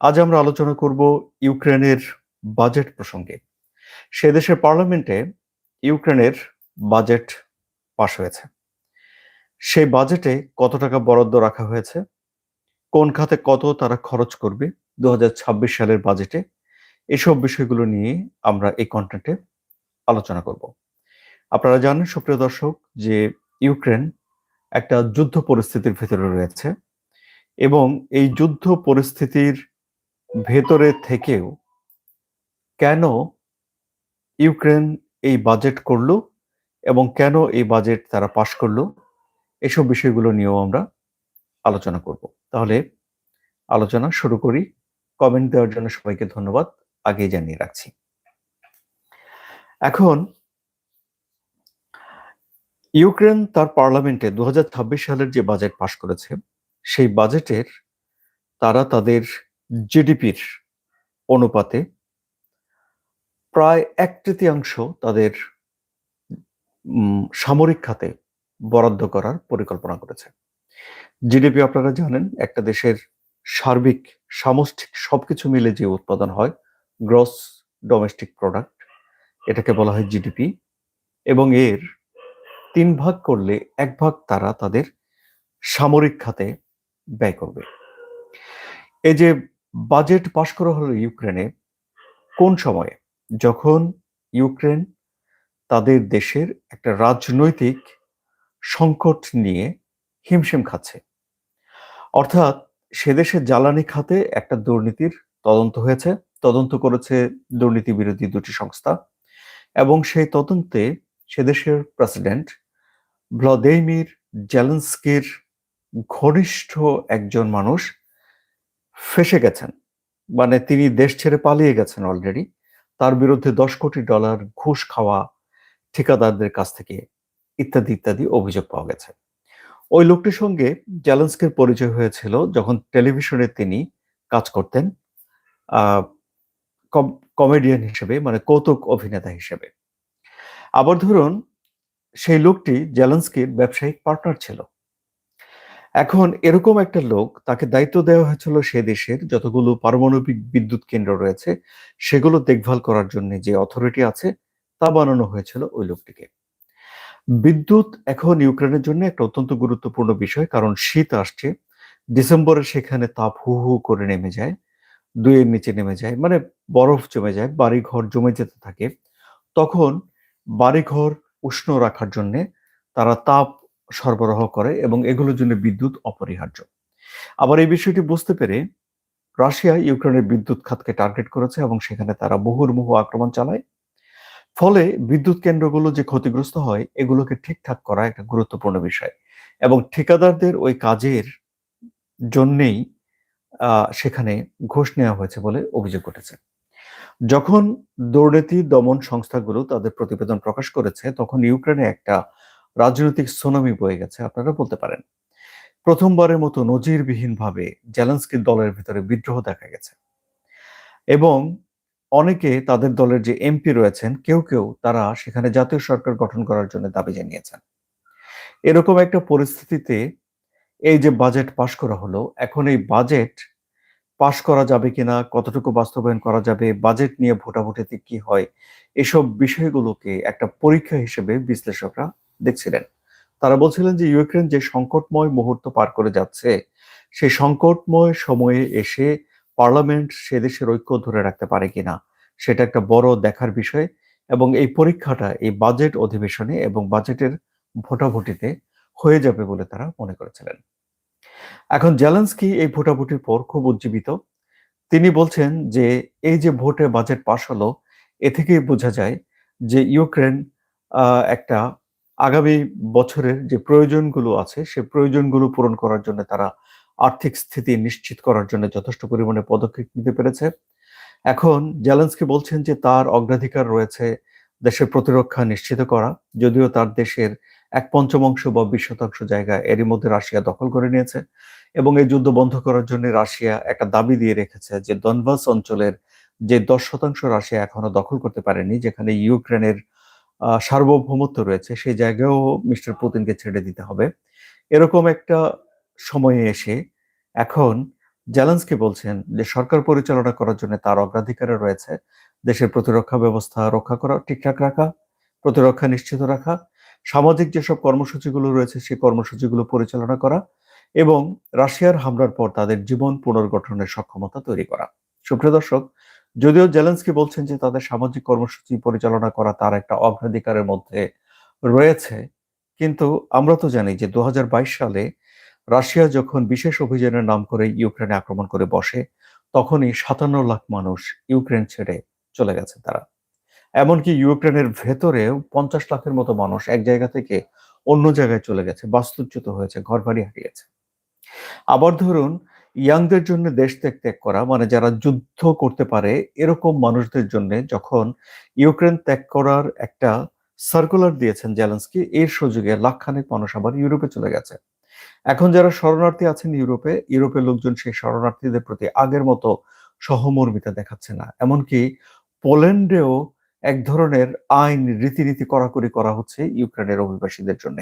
আজ আমরা আলোচনা করব ইউক্রেনের বাজেট প্রসঙ্গে। সে দেশের পার্লামেন্টে ইউক্রেনের বাজেট পাশ হয়েছে। সেই বাজেটে কত টাকা বরাদ্দ রাখা হয়েছে? কোন খাতে কত তারা খরচ করবে? দু হাজার ছাব্বিশ সালের বাজেটে এসব বিষয়গুলো নিয়ে আমরা এই কন্টেন্টে আলোচনা করব। আপনারা জানেন, সুপ্রিয় দর্শক, যে ইউক্রেন একটা যুদ্ধ পরিস্থিতির ভেতরে রয়েছে এবং এই যুদ্ধ পরিস্থিতির ভেতরে থেকেও কেন ইউক্রেন এই বাজেট করল এবং কেন এই বাজেট তারা পাশ করল? এসব বিষয়গুলো নিয়েও আমরা আলোচনা করব। তাহলে আলোচনা শুরু করি। কমেন্ট দেওয়ার জন্য সবাইকে ধন্যবাদ। আগেই জানিয়ে রাখছি। এখন ইউক্রেন তার পার্লামেন্টে দু হাজার ছাব্বিশ সালের যে বাজেট পাশ করেছে, সেই বাজেটের তারা তাদের জিডিপির অনুপাতে প্রায় এক তৃতীয়াংশ তাদের সামরিক খাতে বরাদ্দ করার পরিকল্পনা করেছে। জিডিপি আপনারা জানেন, একটা দেশের সার্বিক সামষ্টিক সবকিছু মিলে যে উৎপাদন হয় গ্রস ডোমেস্টিক প্রোডাক্ট এটাকে বলা হয় জিডিপি এবং এর তিন ভাগ করলে এক ভাগ তারা তাদের সামরিক খাতে ব্যয় করবে। এই যে বাজেট পাশ করা হলো ইউক্রেনে কোন সময়ে? যখন ইউক্রেন তাদের দেশের একটা রাজনৈতিক সংকট নিয়ে হিমশিম খাচ্ছে। অর্থাৎ সে দেশের জ্বালানি খাতে একটা দুর্নীতির তদন্ত হয়েছে। তদন্ত করেছে দুর্নীতি বিরোধী দুটি সংস্থা এবং সেই তদন্তে সে দেশের প্রেসিডেন্ট ভ্লাদিমির জেলেন্সকির ঘনিষ্ঠ একজন মানুষ ফেসে গেছেন। মানে তিনি দেশ ছেড়ে পালিয়ে গেছেন অলরেডি তার বিরুদ্ধে দশ কোটি ডলার ঘুষ খাওয়া ঠিকাদারদের কাছ থেকে ইত্যাদি ইত্যাদি অভিযোগ পাওয়া গেছে। ওই লোকটির সঙ্গে জ্যালেন্সকের পরিচয় হয়েছিল যখন টেলিভিশনে তিনি কাজ করতেন কমেডিয়ান হিসেবে মানে কৌতুক অভিনেতা হিসেবে। আবার ধরুন, সেই লোকটি জেলেন্সকির ব্যবসায়িক পার্টনার ছিল। এখন এরকম একটা লোক তাকে দায়িত্ব দেওয়া হয়েছিল সে দেশের যতগুলো পারমাণবিক বিদ্যুৎ কেন্দ্র রয়েছে, সেগুলো দেখভাল করার জন্য যে অথরিটি আছে, তা বানানো হয়েছিল ওই লোকটিকে। বিদ্যুৎ এখন ইউক্রেনের জন্য একটা অত্যন্ত গুরুত্বপূর্ণ বিষয়, কারণ শীত আসছে, ডিসেম্বরে সেখানে তাপ হু হু করে নেমে যায়, দুইয়ের নিচে নেমে যায় মানে বরফ জমে যায়, বাড়িঘর জমে যেতে থাকে। তখন বাড়িঘর উষ্ণ রাখার জন্য তারা তাপ সরবরাহ করে এবং এগুলোর জন্য বিদ্যুৎ অপরিহার্য। আবার এই বিষয়টি বুঝতে পেরে রাশিয়া ইউক্রেনের বিদ্যুৎ খাতকে টার্গেট করেছে এবং সেখানে তারা মুহুর্মুহু আক্রমণ চালায়। ফলে বিদ্যুৎ কেন্দ্রগুলো যে ক্ষতিগ্রস্ত হয়, এগুলোকে ঠিকঠাক করা একটা গুরুত্বপূর্ণ বিষয় এবং ঠিকাদারদের ওই কাজের জন্যেই সেখানে ঘোষ নেওয়া হয়েছে বলে অভিযোগ উঠেছে। যখন দুর্নীতি দমন সংস্থাগুলো তাদের প্রতিবেদন প্রকাশ করেছে, তখন ইউক্রেনে একটা রাজনৈতিক সোনামি বয়ে গেছে, আপনারা বলতে পারেন। প্রথমবারের মতো নজিরবিহীনভাবে জেলেন্সকির দলের ভিতরে বিদ্রোহ দেখা গেছে। এবং অনেকে তাদের দলের যে এমপি রয়েছেন, কেউ কেউ তারা সেখানে জাতীয় সরকার গঠন করার জন্য দাবি জানিয়েছেন। এরকম একটা পরিস্থিতিতে এই যে বাজেট পাশ করা হলো, এখন এই বাজেট পাশ করা যাবে কিনা, কতটুকু বাস্তবায়ন করা যাবে, বাজেট নিয়ে ভোটাভুটিতে কি হয়, এসব বিষয়গুলোকে একটা পরীক্ষা হিসেবে বিশ্লেষকরা দেখছিলেন। তারা বলছিলেন যে, ইউক্রেন যে সংকটময় মুহূর্ত পার করে যাচ্ছে, সেই সংকটময় সময়ে এসে পার্লামেন্ট সে দেশের ঐক্য ধরে রাখতে পারে কিনা, সেটা একটা বড় দেখার বিষয়। এবং এই পরীক্ষাটা, এই বাজেট অধিবেশনে এবং বাজেটের ভোটাভুটিতে হয়ে যাবে বলে তারা মনে করেছিলেন। এখন জেলেন্সকি এই ভোটাভুটির পর খুব উজ্জীবিত। তিনি বলছেন যে, এই যে ভোটে বাজেট পাশ হলো, এ থেকেই বোঝা যায় যে, ইউক্রেন একটা আগামী বছরের যে প্রয়োজনগুলো আছে, সে প্রয়োজনগুলো পূরণ করার জন্য তারা আর্থিক স্থিতি নিশ্চিত করার জন্য যথেষ্ট পরিমাণে পদক্ষেপ নিতে পেরেছে। এখন জেলেন্সকি বলছেন যে তার অগ্রাধিকার রয়েছে দেশের প্রতিরক্ষা নিশ্চিত করা, যদিও তার দেশের এক পঞ্চমাংশ বা বিশ শতাংশ জায়গা এরই মধ্যে রাশিয়া দখল করে নিয়েছে এবং এই যুদ্ধ বন্ধ করার জন্য রাশিয়া একটা দাবি দিয়ে রেখেছে যে দনবাস অঞ্চলের যে দশ শতাংশ রাশিয়া এখনও দখল করতে পারেনি, যেখানে ইউক্রেনের সার্বভৌমত্ব রয়েছে, সেই জায়গায়ও মিস্টার পুতিনকে ছেড়ে দিতে হবে। এরকম একটা সময়ে এসে এখন জেলেন্সকি বলছেন যে, সরকার পরিচালনা করার জন্য তার অগ্রাধিকারে রয়েছে। দেশের প্রতিরক্ষা ব্যবস্থা রক্ষা করা, ঠিকঠাক রাখা, প্রতিরক্ষা নিশ্চিত রাখা, সামাজিক যেসব কর্মসূচিগুলো রয়েছে, সেই কর্মসূচিগুলো পরিচালনা করা এবং রাশিয়ার হামলার পর তাদের জীবন পুনর্গঠনের সক্ষমতা তৈরি করা। সুপ্রিয় দর্শক যদিও জেলেন্সকি বলছেন যে তাদের সামাজিক কর্মসূচি পরিচালনা করা তার একটা অগ্রাধিকারের মধ্যে রয়েছে। কিন্তু আমরা তো জানি যে দুহাজার বাইশ সালে রাশিয়া যখন বিশেষ অভিযানের নাম করে ইউক্রেনে আক্রমণ করে বসে, তখনই সাতান্ন লাখ মানুষ ইউক্রেন ছেড়ে চলে গেছে তারা। এমনকি ইউক্রেনের ভেতরেও পঞ্চাশ লাখের মতো মানুষ এক জায়গা থেকে অন্য জায়গায় চলে গেছে, বাস্তুচ্যুত হয়েছে ঘর বাড়ি হারিয়েছে। আবার ধরুন ইয়াংদের জন্য দেশ ত্যাগ ত্যাগ করা মানে যারা যুদ্ধ করতে পারে, এরকম মানুষদের জন্য যখন ইউক্রেন ত্যাগ করার একটা সার্কুলার দিয়েছেন জেলেন্সকি এর সুযোগে লাখখানেক মানুষ আবার ইউরোপে চলে গেছে। এখন যারা শরণার্থী আছেন ইউরোপে, ইউরোপের লোকজন সেই শরণার্থীদের প্রতি আগের মতো সহমর্মিতা দেখাচ্ছে না। এমনকি পোল্যান্ডেও এক ধরনের আইন রীতিনীতি কড়াকড়ি করা হচ্ছে ইউক্রেনের অভিবাসীদের জন্য।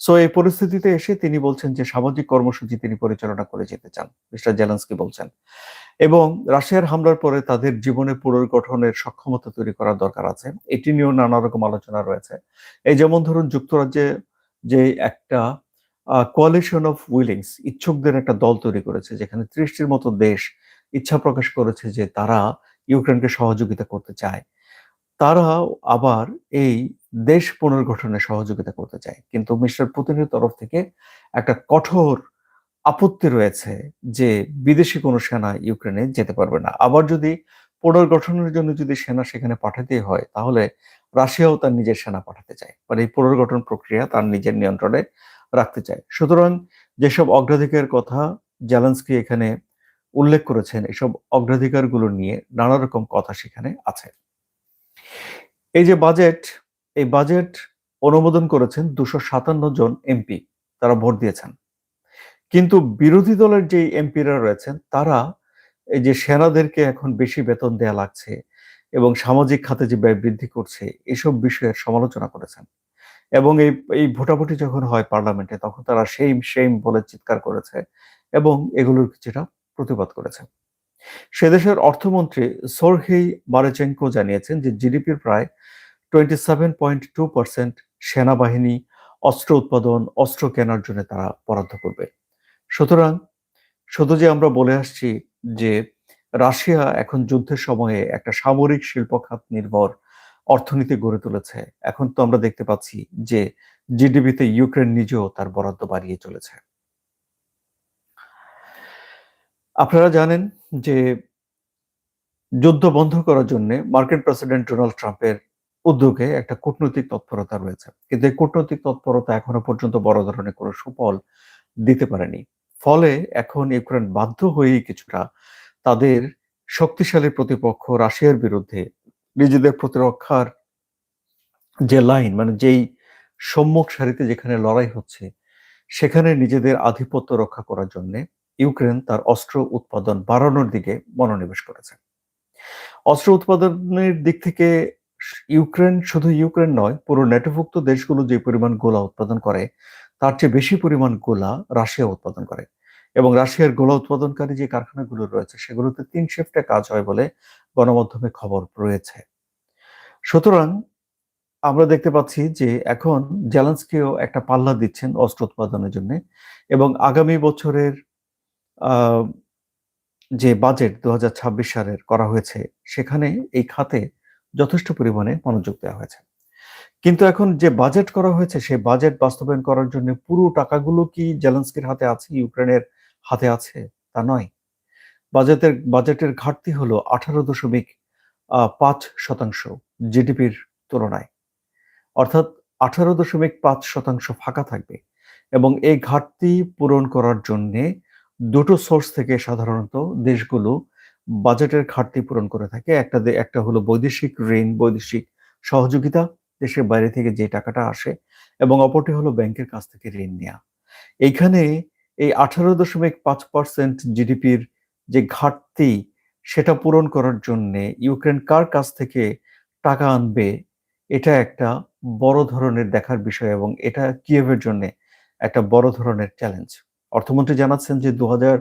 সো এই পরিস্থিতিতে এসে তিনি বলছেন যে সামাজিক কর্মসূচি তিনি পরিচালনা করে যেতে চান, মিস্টার জেলেন্সকি বলছেন। এবং রাশিয়ার হামলার পরে তাদের জীবনে পুনর্গঠনের সক্ষমতা তৈরি করার দরকার আছে। এটি নিয়েও নানা রকম আলোচনা রয়েছে। এই যেমন ধরুন যুক্তরাজ্যে যে একটা কোয়ালিশন অফ উইলিংস ইচ্ছুকদের একটা দল তৈরি করেছে, যেখানে ত্রিশটির মতো দেশ ইচ্ছা প্রকাশ করেছে যে তারা ইউক্রেনকে সহযোগিতা করতে চায়। তারা আবার এই দেশ পুনর্গঠনে সহযোগিতা করতে চায়। কিন্তু মিস্টার পুতিনের তরফ থেকে একটা কঠোর আপত্তি রয়েছে যে বিদেশি কোনো সেনা ইউক্রেনে যেতে পারবে না। আবার যদি পুনর্গঠনের জন্য যদি সেনা সেখানে পাঠাতে হয়, তাহলে রাশিয়াও তার নিজের সেনা পাঠাতে চায়। মানে এই পুনর্গঠন প্রক্রিয়া তার নিজের নিয়ন্ত্রণে রাখতে চায়। সুতরাং যেসব অগ্রাধিকার কথা জ্যালেন্সকি এখানে উল্লেখ করেছেন, এসব অগ্রাধিকারগুলো নিয়ে নানা রকম কথা সেখানে আছে। এই যে বাজেট এই বাজেট অনুমোদন করেছেন দুশো সাতান্ন জন এমপি, তারা ভোট দিয়েছেন। কিন্তু বিরোধী দলের যে এমপিরা রয়েছেন, তারা এই যে সেনাদেরকে এখন বেশি বেতন দেয়া লাগছে এবং সামাজিক খাতে যে ব্যয় বৃদ্ধি করছে, এসব বিষয়ের সমালোচনা করেছেন। এবং এই এই ভোটাভুটি যখন হয় পার্লামেন্টে, তখন তারা সেই সেম বলে চিৎকার করেছে এবং এগুলোর কিছুটা প্রতিবাদ করেছে। সে দেশের অর্থমন্ত্রী সোরহেই মারেচেঙ্কো জানিয়েছেন যে জিডিপির প্রায় twenty seven point two percent সেনাবাহিনী অস্ত্র উৎপাদন, অস্ত্র কেনার জন্য তারা বরাদ্দ করবে। সুতরাং, শুধু যে আমরা বলে আসছি যে রাশিয়া এখন যুদ্ধের সময়ে একটা সামরিক শিল্প খাত নির্ভর অর্থনীতি গড়ে তুলেছে। এখন তো আমরা দেখতে পাচ্ছি যে জিডিপিতে ইউক্রেন নিজেও তার বরাদ্দ বাড়িয়ে চলেছে। আপনারা জানেন যে যুদ্ধ বন্ধ করার জন্য মার্কিন প্রেসিডেন্ট ডোনাল্ড ট্রাম্পের উদ্যোগে একটা কূটনৈতিক তৎপরতা রয়েছে। কিন্তু এই কূটনৈতিক তৎপরতা এখনও পর্যন্ত বড় ধরনের কোনো সুফল দিতে পারেনি। ফলে এখন ইউক্রেন বাধ্য হয়েই কিছুটা তাদের শক্তিশালী প্রতিপক্ষ রাশিয়ার বিরুদ্ধে নিজেদের প্রতিরক্ষার যে লাইন মানে যেই সম্মুখ সারিতে যেখানে লড়াই হচ্ছে, সেখানে নিজেদের আধিপত্য রক্ষা করার জন্য ইউক্রেন তার অস্ত্র উৎপাদন বাড়ানোর দিকে মনোনিবেশ করেছে। অস্ত্র উৎপাদনের দিক থেকে ইউক্রেন শুধু ইউক্রেন নয়, পুরো নেটোভুক্ত দেশগুলো যে পরিমাণ গোলা উৎপাদন করে, তার চেয়ে বেশি পরিমাণ গোলা রাশিয়া উৎপাদন করে। এবং রাশিয়ার গোলা উৎপাদনকারী যে কারখানাগুলো রয়েছে, সেগুলোতে তিন শিফটে কাজ হয় বলে গণমাধ্যমে খবর রয়েছে। সুতরাং আমরা দেখতে পাচ্ছি যে এখন জেলান্সকিও একটা পাল্লা দিচ্ছেন অস্ত্র উৎপাদনের জন্য এবং আগামী বছরের যে বাজেট দু হাজার ছাব্বিশ সালের করা হয়েছে, সেখানে এই খাতে যথেষ্ট পরিমাণে মনোযোগ দেওয়া হয়েছে। কিন্তু এখন যে বাজেট করা হয়েছে, সেই বাজেট বাস্তবায়ন করার জন্য পুরো টাকাগুলো কি জেলেন্সকির হাতে আছে, ইউক্রেনের হাতে আছে? তা নয়। বাজেটের বাজেটের ঘাটতি হলো আঠারো দশমিক পাঁচ শতাংশ জিডিপির তুলনায়। অর্থাৎ আঠারো দশমিক পাঁচ শতাংশ ফাঁকা থাকবে এবং এই ঘাটতি পূরণ করার জন্যে দুটো সোর্স থেকে সাধারণত দেশগুলো বাজেটের ঘাটতি পূরণ করে থাকে। একটা একটা হলো বৈদেশিক ঋণ, বৈদেশিক সহযোগিতা, দেশের বাইরে থেকে যে টাকাটা আসে, এবং অপরটি হলো ব্যাংকের কাছ থেকে ঋণ নেওয়া এইখানে এই আঠারো দশমিক পাঁচ পার্সেন্ট জিডিপির যে ঘাটতি, সেটা পূরণ করার জন্য ইউক্রেন কার কাছ থেকে টাকা আনবে, এটা একটা বড় ধরনের দেখার বিষয় এবং এটা কিয়েভের জন্য একটা বড় ধরনের চ্যালেঞ্জ। অর্থমন্ত্রী জানাচ্ছেন যে দু হাজার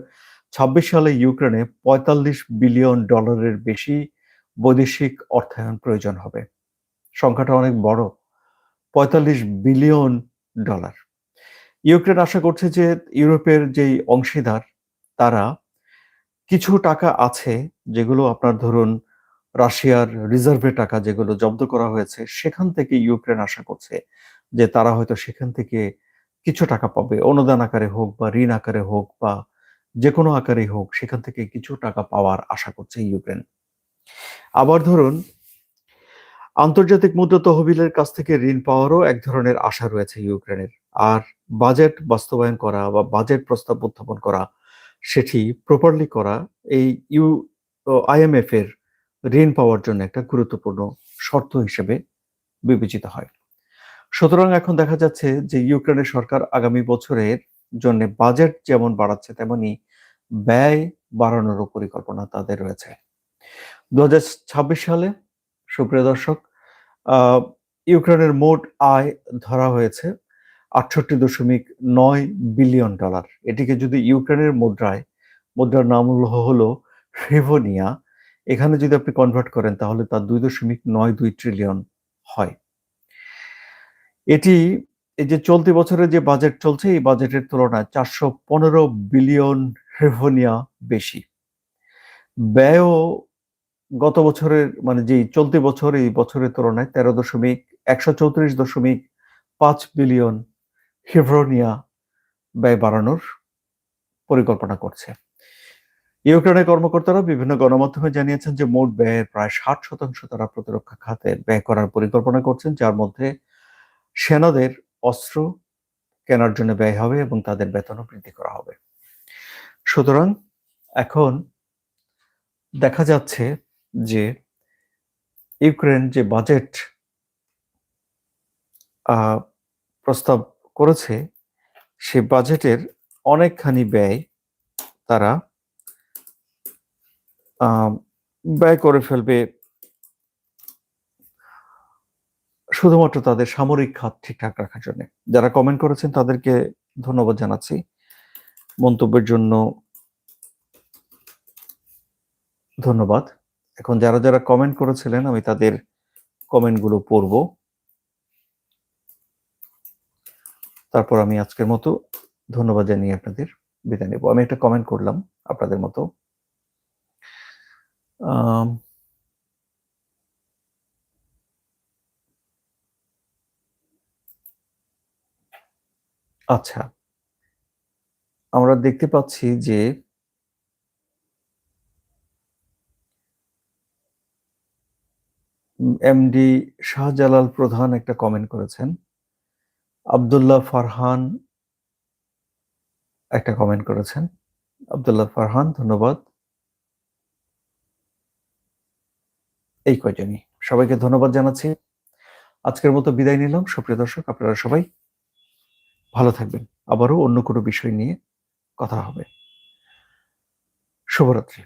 ছাব্বিশ সালে ইউক্রেনে পঁয়তাল্লিশ বিলিয়ন ডলারের বেশি বৈদেশিক অর্থায়ন প্রয়োজন হবে। সংখ্যাটা অনেক বড়, পঁয়তাল্লিশ বিলিয়ন ডলার। ইউক্রেন আশা করছে যে ইউরোপের যেই অংশীদার, তারা কিছু টাকা আছে যেগুলো আপনার ধরুন রাশিয়ার রিজার্ভের টাকা যেগুলো জব্দ করা হয়েছে, সেখান থেকে ইউক্রেন আশা করছে যে তারা হয়তো সেখান থেকে কিছু টাকা পাবে। অনুদান আকারে হোক বা ঋণ আকারে হোক বা যে কোনো আকারে হোক, সেখান থেকে কিছু টাকা পাওয়ার আশা করছে ইউক্রেন। আবার ধরুন, আন্তর্জাতিক মুদ্রা তহবিলের কাছ থেকে ঋণ পাওয়ারও এক ধরনের আশা রয়েছে ইউক্রেনের। আর বাজেট বাস্তবায়ন করা বা বাজেট প্রস্তাব উত্থাপন করা, সেটি প্রপারলি করা এই ইউ আইএমএফ এর ঋণ পাওয়ার জন্য একটা গুরুত্বপূর্ণ শর্ত হিসেবে বিবেচিত হয়। সুতরাং এখন দেখা যাচ্ছে যে ইউক্রেনের সরকার আগামী বছরের জন্য বাজেট যেমন বাড়াচ্ছে, তেমনি ব্যয় বাড়ানোরও পরিকল্পনা তাদের রয়েছে। দুহাজার ছাব্বিশ সালে, সুপ্রিয় দর্শক ইউক্রেনের মোট আয় ধরা হয়েছে আটষট্টি দশমিক নয় বিলিয়ন ডলার। এটিকে যদি ইউক্রেনের মুদ্রায়, মুদ্রার নাম হলো ফেভোনিয়া এখানে যদি আপনি কনভার্ট করেন, তাহলে তার দুই দশমিক নয় দুই ট্রিলিয়ন হয়। এটি এই যে চলতি বছরের যে বাজেট চলছে, এই বাজেটের তুলনায় চারশো পনেরো বিলিয়ন হেভোনিয়া বেশি। ব্যয়ও গত বছরের মানে যে চলতি বছর, এই বছরের তুলনায় তেরো দশমিক একশো চৌত্রিশ দশমিক পাঁচ বিলিয়ন হেভ্রোনিয়া ব্যয় বাড়ানোর পরিকল্পনা করছে। ইউক্রেনের কর্মকর্তারা বিভিন্ন গণমাধ্যমে জানিয়েছেন যে মোট ব্যয়ের প্রায় ষাট শতাংশ তারা প্রতিরক্ষা খাতে ব্যয় করার পরিকল্পনা করছেন, যার মধ্যে সেনাদের অস্ত্র কেনার জন্য ব্যয় হবে এবং তাদের বেতনও বৃদ্ধি করা হবে। সুতরাং এখন দেখা যাচ্ছে যে ইউক্রেন যে বাজেট প্রস্তাব করেছে, সে বাজেটের অনেকখানি ব্যয় তারা ব্যয় করে ফেলবে শুধুমাত্র তাদের সামরিক খাত ঠিকঠাক রাখার জন্য। যারা কমেন্ট করেছেন তাদেরকে ধন্যবাদ জানাচ্ছি। মন্তব্যের জন্য ধন্যবাদ। এখন যারা যারা কমেন্ট করেছিলেন, আমি তাদের কমেন্টগুলো পড়ব। তারপর আমি আজকের মতো ধন্যবাদ জানিয়ে আপনাদের বিদায় নেব। আমি একটা কমেন্ট করলাম আপনাদের মতো। আচ্ছা। আমরা দেখতে পাচ্ছি যে এমডি শাহজালাল প্রধান একটা কমেন্ট করেছেন। আবদুল্লাহ ফারহান একটা কমেন্ট করেছেন। আবদুল্লাহ ফারহান, ধন্যবাদ। এই কয়জনই? সবাইকে ধন্যবাদ জানাচ্ছি। আজকের মতো বিদায় নিলাম। সুপ্রিয় দর্শক, আপনারা সবাই ভালো থাকবেন। আবারও অন্য কোনো বিষয় নিয়ে কথা হবে। শুভরাত্রি।